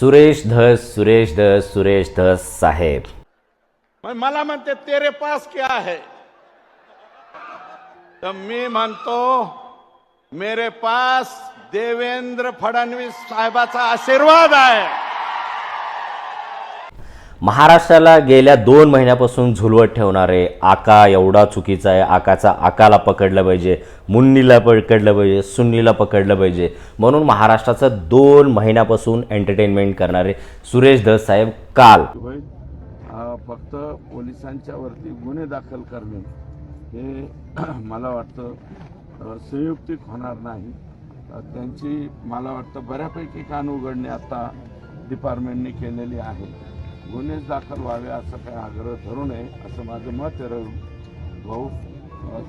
सुरेश धस सुरेश धस सुरेश धस साहेब. मला म्हणते तेरे पास क्या है? तर मी म्हणतो मेरे पास देवेंद्र फडणवीस साहेबाचा आशीर्वाद आहे. महाराष्ट्राला गेल्या दोन महिन्यापासून झुलवत ठेवणारे आका एवढा चुकीचा आहे. आकाचा आकाला पकडलं पाहिजे मुन्नीला पकडलं पाहिजे सुन्नीला पकडलं पाहिजे. म्हणून महाराष्ट्राचं दोन महिन्यापासून एंटरटेनमेंट करणारे सुरेश धस साहेब काल. फक्त पोलिसांच्या वरती गुन्हे दाखल करणे हे मला वाटतं संयुक्तिक होणार नाही. त्यांची मला वाटतं बऱ्यापैकी कान उघडणे आता डिपार्टमेंटने केलेली आहे. गुन्हे दाखल व्हावे असं काही आग्रह धरू नये असं माझं मत आहे. रवी भाऊ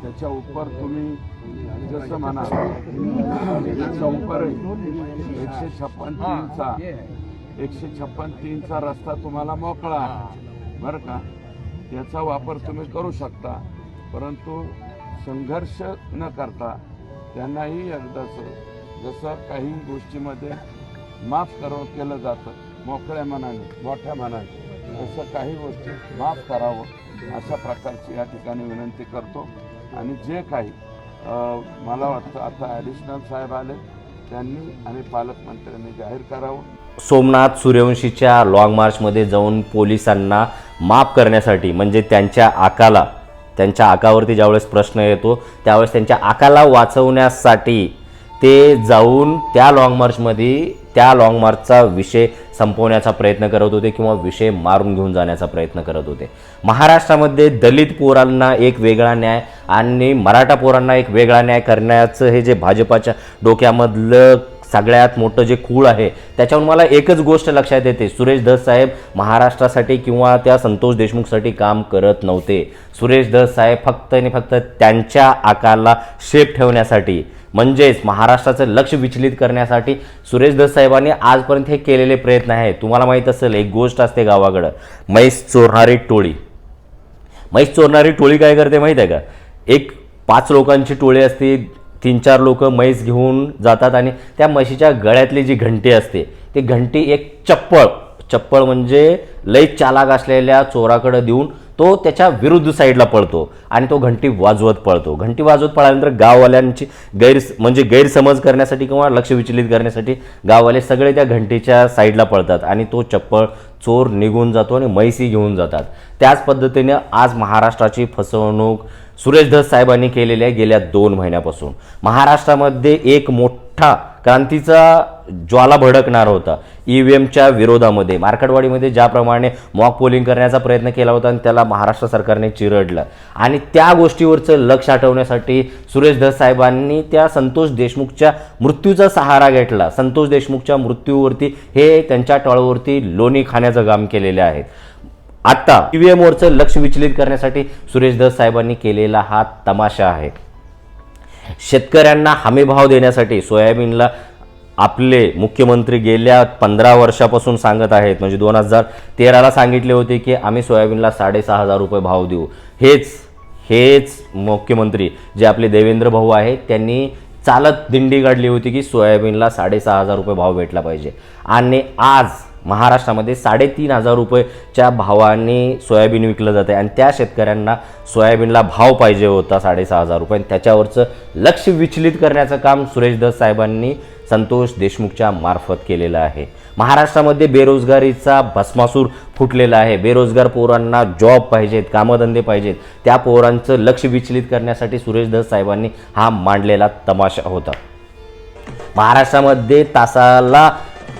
त्याच्या उपर तुम्ही जसं म्हणा त्याच्या उपर एकशे छप्पन तीनचा एकशे छप्पन तीनचा रस्ता तुम्हाला मोकळा आहे. बरं का? त्याचा वापर तुम्ही करू शकता. परंतु संघर्ष न करता त्यांनाही एकदाच जसं काही गोष्टीमध्ये माफ करून केलं जातं. मोकळ्या मनाने मोठ्या मनाने असं काही गोष्टी माफ करावं अशा प्रकारची या ठिकाणी विनंती करतो. आणि जे काही मला वाटतं आता ॲडिशनल साहेब आले त्यांनी आणि पालकमंत्र्यांनी जाहीर करावं. सोमनाथ सूर्यवंशीच्या लाँग मार्चमध्ये जाऊन पोलिसांना माफ करण्यासाठी म्हणजे त्यांच्या आकाला त्यांच्या आकावरती ज्यावेळेस प्रश्न येतो त्यावेळेस त्यांच्या आकाला वाचवण्यासाठी ते जाऊन त्या लाँग मार्चमध्ये त्या लाँग मार्चचा विषय संपवण्याचा प्रयत्न करत होते किंवा विषय मारून घेऊन जाण्याचा प्रयत्न करत होते. महाराष्ट्रामध्ये दलित पोरांना एक वेगळा न्याय आणि मराठा पोरांना एक वेगळा न्याय करण्याचं हे जे भाजपाच्या डोक्यामधलं सगळ्यात मोठं जे खूळ आहे त्याच्यावरून मला एकच गोष्ट लक्षात येते. सुरेश धस साहेब महाराष्ट्रासाठी किंवा त्या संतोष देशमुखसाठी काम करत नव्हते. सुरेश धस साहेब फक्त आणि फक्त त्यांच्या आकाला शेप ठेवण्यासाठी म्हणजेच महाराष्ट्राचं लक्ष विचलित करण्यासाठी सुरेश धस साहेबांनी आजपर्यंत हे केलेले प्रयत्न आहे तुम्हाला माहीत असेल एक गोष्ट असते गावाकडं. म्हैस चोरणारी टोळी. म्हैस चोरणारी टोळी काय करते माहीत आहे का? एक पाच लोकांची टोळी असते. तीन चार लोक म्हैस घेऊन जातात आणि त्या म्हशीच्या गळ्यातली जी घंटी असते ती घंटी एक चप्पळ. चप्पळ म्हणजे लई चालाक असलेल्या चोराकडे देऊन तो त्याच्या विरुद्ध साईडला पळतो आणि तो घंटी वाजवत पळतो. घंटी वाजवत पळाल्यानंतर गाववाल्यांची गैर म्हणजे गैरसमज करण्यासाठी किंवा लक्ष विचलित करण्यासाठी गाववाले सगळे त्या घंटीच्या साईडला पळतात आणि तो चप्पळ चोर निघून जातो आणि म्हैसी घेऊन जातात. त्याच पद्धतीने आज महाराष्ट्राची फसवणूक सुरेश धस साहेबांनी केलेली आहे गेल्या दोन महिन्यापासून. महाराष्ट्रामध्ये एक मोठा क्रांतीचा ज्वाला भडकणार होता. ई व्ही एमच्या विरोधामध्ये मार्केटवाडीमध्ये ज्याप्रमाणे मॉक पोलिंग करण्याचा प्रयत्न केला होता आणि त्याला महाराष्ट्र सरकारने चिरडलं. आणि त्या गोष्टीवरचं लक्ष हटवण्यासाठी सुरेश धस साहेबांनी त्या संतोष देशमुखच्या मृत्यूचा सहारा घेतला. संतोष देशमुखच्या मृत्यूवरती हे त्यांच्या टळावरती लोणी खाण्याचं काम केलेले आहेत. आता ईव्हीएमवरचं लक्ष विचलित करण्यासाठी सुरेश धस साहेबांनी केलेला हा तमाशा आहे. शेतकऱ्यांना हमीभाव देण्यासाठी सोयाबीनला आपले मुख्यमंत्री गेल्या पंधरा वर्षापासून सांगत आहेत. म्हणजे दोन हजार तेराला सांगितले होते की आम्ही सोयाबीनला साडेसहा हजार रुपये भाव देऊ. हेच हेच मुख्यमंत्री जे आपले देवेंद्र भाऊ आहेत त्यांनी चालत दिंडी काढली होती की सोयाबीनला साडेसहा हजार रुपये भाव भेटला पाहिजे. आणि आज महाराष्ट्रामध्ये साडेतीन हजार रुपयेच्या भावाने सोयाबीन विकलं जातं आहे आणि त्या शेतकऱ्यांना सोयाबीनला भाव पाहिजे होता साडेसहा हजार रुपये. आणि त्याच्यावरचं लक्ष विचलित करण्याचं काम सुरेश दस साहेबांनी संतोष देशमुखच्या मार्फत केलेलं आहे. महाराष्ट्रामध्ये बेरोजगारीचा भस्मासूर फुटलेला आहे. बेरोजगार पोरांना जॉब पाहिजेत कामधंदे पाहिजेत. त्या पोरांचं लक्ष विचलित करण्यासाठी सुरेश दस साहेबांनी हा मांडलेला तमाशा होता. महाराष्ट्रामध्ये तासाला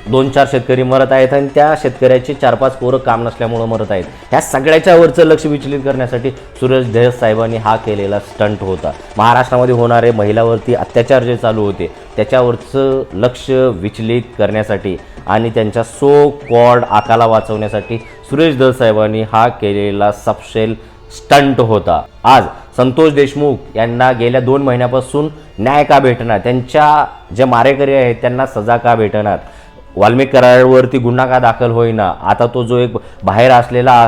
दोन चार शेतकरी मरत आहेत आणि त्या शेतकऱ्याचे चार पाच पोरं काम नसल्यामुळं मरत आहेत. ह्या सगळ्याच्या वरचं लक्ष विचलित करण्यासाठी सूरज धस साहेबांनी हा केलेला स्टंट होता. महाराष्ट्रामध्ये होणारे महिलावरती अत्याचार जे चालू होते त्याच्यावरचं लक्ष विचलित करण्यासाठी आणि त्यांच्या सो कॉड आकाला वाचवण्यासाठी सुरेश धस साहेबांनी हा केलेला सपशेल स्टंट होता. आज संतोष देशमुख यांना गेल्या दोन महिन्यापासून न्याय का भेटणार? त्यांच्या जे मारेकरी आहेत त्यांना सजा का भेटणार? वाल्मिक कराडवरती गुन्हा का दाखल होईना. आता तो जो एक बाहेर असलेला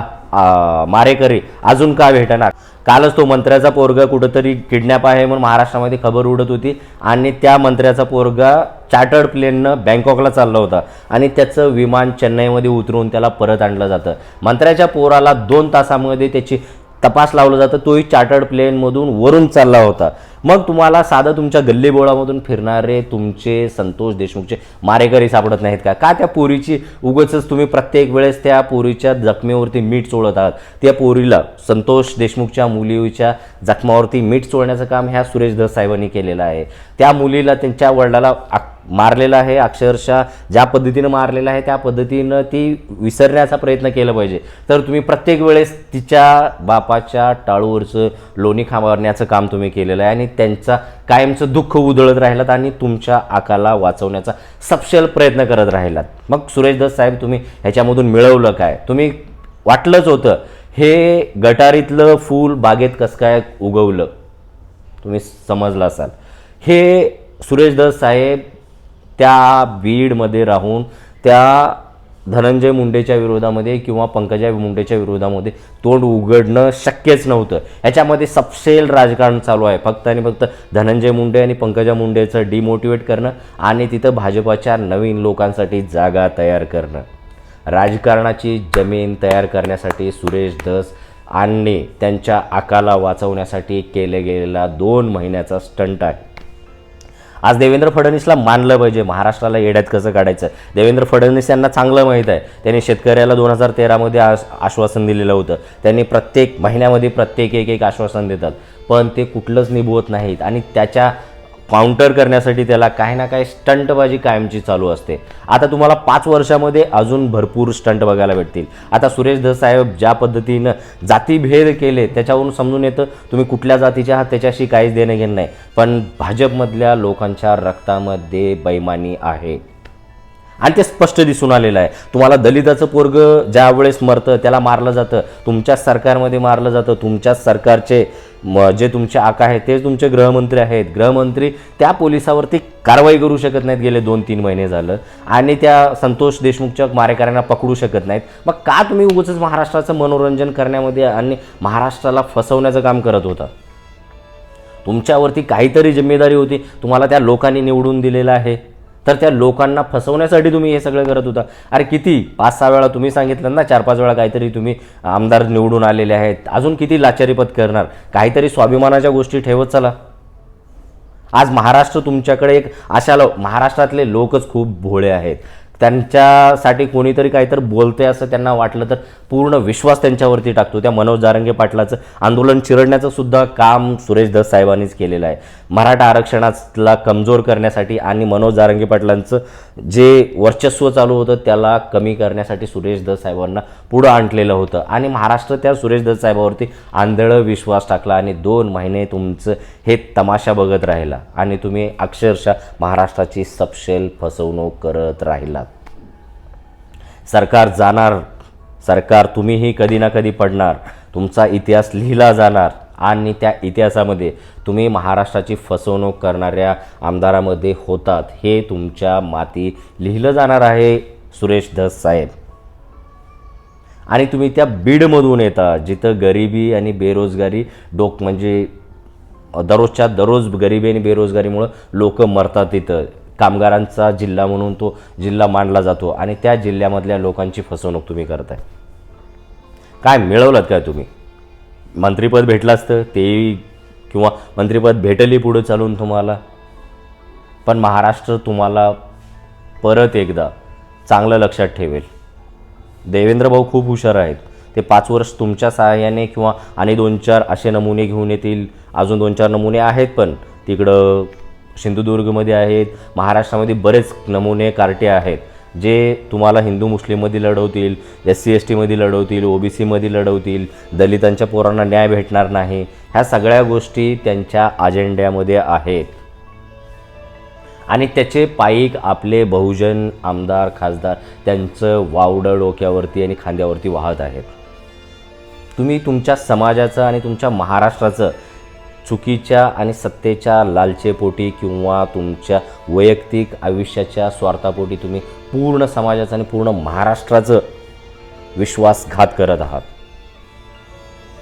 मारेकरी अजून का भेटणार? कालच तो मंत्र्याचा पोरगा कुठंतरी किडनॅप आहे म्हणून महाराष्ट्रामध्ये खबर उडत होती आणि त्या मंत्र्याचा पोरगा चार्टर्ड प्लेननं बँकॉकला चालला होता आणि त्याचं विमान चेन्नईमध्ये उतरून त्याला परत आणलं जातं. मंत्र्याच्या पोराला दोन तासामध्ये त्याची तपास लावलं जातं. तोही चार्टर्ड प्लेनमधून वरून चालला होता. मग तुम्हाला साधं तुमच्या गल्लीबोळामधून फिरणारे तुमचे संतोष देशमुखचे मारेकरी सापडत नाहीत का? का त्या पोरीची उगच तुम्ही प्रत्येक वेळेस त्या पोरीच्या जखमेवरती मीठ चोळत आहात? त्या पोरीला संतोष देशमुखच्या मुलीच्या जखमावरती मीठ चोळण्याचं काम ह्या सुरेश धस साहेबांनी केलेलं आहे. त्या मुलीला त्यांच्या वडिलाला मारलेला मारलेलं आहे अक्षरशः ज्या पद्धतीनं मारलेलं आहे त्या पद्धतीनं ती विसरण्याचा प्रयत्न केला पाहिजे. तर तुम्ही प्रत्येक वेळेस तिच्या बापाच्या टाळूवरचं लोणी खामारण्याचं काम तुम्ही केलेलं आहे आणि त्यांचा कायमचं दुःख उधळत राहिलात आणि तुमच्या आकाला वाचवण्याचा सपशल प्रयत्न करत राहिलात. मग सुरेशदास साहेब तुम्ही ह्याच्यामधून मिळवलं काय? तुम्ही वाटलंच होतं हे गटारीतलं फूल बागेत कसं काय उगवलं? तुम्ही समजलं असाल. हे सुरेशदास साहेब त्या बीडमध्ये राहून त्या धनंजय मुंडेच्या विरोधामध्ये किंवा पंकजा मुंडेच्या विरोधामध्ये तोंड उघडणं शक्यच नव्हतं. याच्यामध्ये सपसेल राजकारण चालू आहे. फक्त आणि फक्त धनंजय मुंडे आणि पंकजा मुंडेचं डिमोटिवेट करणं आणि तिथं भाजपाच्या नवीन लोकांसाठी जागा तयार करणं. राजकारणाची जमीन तयार करण्यासाठी सुरेश धस आणि त्यांच्या आकाला वाचवण्यासाठी केले गेलेला दोन महिन्याचा स्टंट आहे. आज देवेंद्र फडणवीसला मानलं पाहिजे. महाराष्ट्राला येड्यात कसं काढायचं? देवेंद्र फडणवीस यांना चांगलं माहीत आहे. त्यांनी शेतकऱ्याला दोन हजार तेरामध्ये आश आश्वासन दिलेलं होतं. त्यांनी प्रत्येक महिन्यामध्ये प्रत्येक एक एक आश्वासन देतात. पण ते कुठलंच निभवत नाहीत. आणि त्याच्या काउंटर करण्यासाठी त्याला काही ना काही स्टंटबाजी कायमची चालू असते. आता तुम्हाला पाच वर्षामध्ये अजून भरपूर स्टंट बघायला भेटतील. आता सुरेश धस साहेब ज्या पद्धतीनं जातीभेद केले त्याच्यावरून समजून येतं तुम्ही कुठल्या जातीच्या आहात त्याच्याशी काहीच देणं घेणं नाही. पण भाजपमधल्या लोकांच्या रक्तामध्ये बैमानी आहे. आणि ते स्पष्ट दिसून आलेलं आहे. तुम्हाला दलिताचं पोरग ज्या वेळेस मरतं त्याला मारलं जातं. तुमच्याच सरकारमध्ये मारलं जातं. तुमच्याच सरकारचे म जे तुमचे आका आहेत तेच तुमचे गृहमंत्री आहेत. गृहमंत्री त्या पोलिसावरती कारवाई करू शकत नाहीत. गेले दोन तीन महिने झालं. आणि त्या संतोष देशमुखच्या मारेकऱ्यांना पकडू शकत नाहीत. मग का तुम्ही उगच महाराष्ट्राचं मनोरंजन करण्यामध्ये आणि महाराष्ट्राला फसवण्याचं काम करत होता? तुमच्यावरती काहीतरी जिम्मेदारी होती. तुम्हाला त्या लोकांनी निवडून दिलेलं आहे. तर त्या लोकांना फसवण्यासाठी तुम्ही हे सगळं करत होता. अरे किती? पाच सहा वेळा तुम्ही सांगितलं ना चार पाच वेळा काहीतरी तुम्ही आमदार निवडून आलेले आहेत. अजून किती लाचारीपत करणार? काहीतरी स्वाभिमानाच्या गोष्टी ठेवत चला. आज महाराष्ट्र तुमच्याकडे एक अशा लो महाराष्ट्रातले लोकच खूप भोळे आहेत. त्यांच्यासाठी कोणीतरी काहीतरी बोलते असं त्यांना वाटलं तर पूर्ण विश्वास त्यांच्यावरती टाकतो. त्या मनोज जारंगे पाटलाचं आंदोलन चिरडण्याचं सुद्धा काम सुरेश दस साहेबांनीच केलेलं आहे. मराठा आरक्षणाला कमजोर करण्यासाठी आणि मनोज जारंगे पाटलांचं जे वर्चस्व चालू होतं त्याला कमी करण्यासाठी सुरेश दस साहेबांना पुढं आणलेलं होतं. आणि महाराष्ट्र त्या सुरेश दस साहेबावरती आंधळं विश्वास टाकला आणि दोन महिने तुमचं हे तमाशा बघत राहिला आणि तुम्ही अक्षरशः महाराष्ट्राची सपशेल फसवणूक करत राहिलात. सरकार जाणार सरकार तुम्हीही कधी ना कधी पडणार तुमचा इतिहास लिहिला जाणार आणि त्या इतिहासामध्ये तुम्ही महाराष्ट्राची फसवणूक करणाऱ्या आमदारामध्ये होतात हे तुमच्या माती लिहिलं जाणार आहे सुरेश धस साहेब. आणि तुम्ही त्या बीडमधून येता जिथं गरिबी आणि बेरोजगारी डोक म्हणजे दररोजच्या दररोज गरिबी आणि बेरोजगारीमुळं लोक मरतात तिथं कामगारांचा जिल्हा म्हणून तो जिल्हा मानला जातो आणि त्या जिल्ह्यामधल्या लोकांची फसवणूक तुम्ही करताय. काय मिळवलं काय तुम्ही? मंत्रिपद भेटलं असतं तेही किंवा मंत्रिपद भेटली पुढं चालून तुम्हाला? पण महाराष्ट्र तुम्हाला परत एकदा चांगलं लक्षात ठेवेल. देवेंद्र भाऊ खूप हुशार आहेत. ते पाच वर्ष तुमच्या सहाय्याने किंवा आणि दोन चार असे नमुने घेऊन येतील. अजून दोन चार नमुने आहेत पण तिकडं सिंधुदुर्गमध्ये आहेत महाराष्ट्रामध्ये बरेच नमुने कार्टे आहेत जे तुम्हाला हिंदू मुस्लिममध्ये लढवतील एस सी एस टीमध्ये लढवतील ओ बी सीमध्ये लढवतील दलितांच्या पोरांना न्याय भेटणार नाही ह्या सगळ्या गोष्टी त्यांच्या अजेंड्यामध्ये आहेत. आणि त्याचे पायीक आपले बहुजन आमदार खासदार त्यांचं वावडं डोक्यावरती आणि खांद्यावरती वाहत आहेत. तुम्ही तुमच्या समाजाचं आणि तुमच्या महाराष्ट्राचं चुकीच्या आणि सत्तेच्या लालचेपोटी किंवा तुमच्या वैयक्तिक आयुष्याच्या स्वार्थापोटी तुम्ही पूर्ण समाजाचं आणि पूर्ण महाराष्ट्राचं विश्वासघात करत आहात.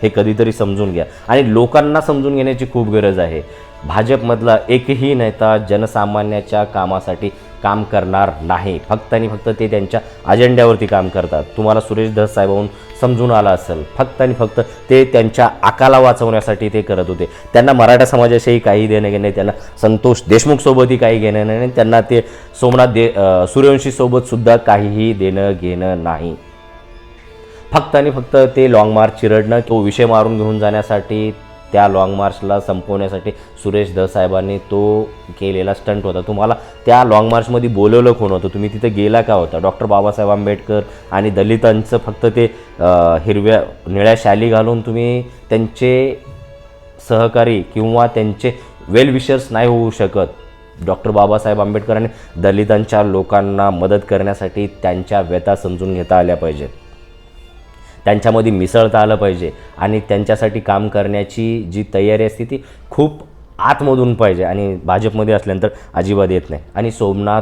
हे कधीतरी समजून घ्या. आणि लोकांना समजून घेण्याची खूप गरज आहे. भाजपमधला एकही नेता जनसामान्याच्या कामासाठी काम करणार नाही. फक्त आणि फक्त ते त्यांच्या अजेंड्यावरती काम करतात. तुम्हाला सुरेश धस साहेबांहून समजून आलं असेल. फक्त आणि फक्त ते त्यांच्या आकाला वाचवण्यासाठी ते करत होते. त्यांना मराठा समाजाशीही काही देणं घेणं त्यांना संतोष देशमुखसोबतही काही घेणं नाही त्यांना ते सोमनाथ दे सूर्यवंशीसोबतसुद्धा सूर्यवंशीसोबत सुद्धा काहीही देणं घेणं नाही. फक्त आणि फक्त ते लाँग मार्च चिरडणं तो विषय मारून घेऊन जाण्यासाठी त्या लाँग मार्चला संपवण्यासाठी सुरेश दसाहेबांनी साहेबांनी तो केलेला स्टंट होता. तुम्हाला त्या लाँग मार्चमध्ये बोलवलं कोण होतं? तुम्ही तिथे गेला का होता? डॉक्टर बाबासाहेब आंबेडकर आणि दलितांचं फक्त ते हिरव्या निळ्या शाली घालून तुम्ही त्यांचे सहकारी किंवा त्यांचे वेल विशर्स नाही होऊ शकत. डॉक्टर बाबासाहेब आंबेडकरांनी दलितांच्या लोकांना मदत करण्यासाठी त्यांच्या व्यथा समजून घेता आल्या पाहिजेत. त्यांच्यामध्ये मिसळता आलं पाहिजे आणि त्यांच्यासाठी काम करण्याची जी तयारी असते ती खूप आतमधून पाहिजे आणि भाजपमध्ये असल्यानंतर अजिबात येत नाही. आणि सोमनाथ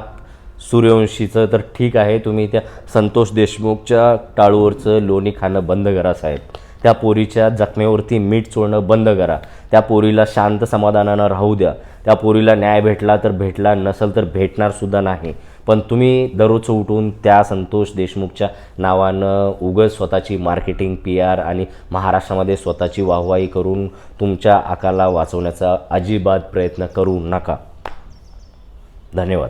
सूर्यवंशीचं तर ठीक आहे तुम्ही त्या संतोष देशमुखच्या टाळूवरचं लोणी खाणं बंद करा साहेब. त्या पोरीच्या जखमेवरती मीठ चोळणं बंद करा. त्या पोरीला शांत समाधानानं राहू द्या. त्या पोरीला न्याय भेटला तर भेटला नसेल तर भेटणारसुद्धा नाही. पण तुम्ही दररोज उठून त्या संतोष देशमुखच्या नावानं उगच स्वतःची मार्केटिंग पी आर आणि महाराष्ट्रामध्ये स्वतःची वाहवाही करून तुमच्या आकाला वाचवण्याचा अजिबात प्रयत्न करू नका. धन्यवाद.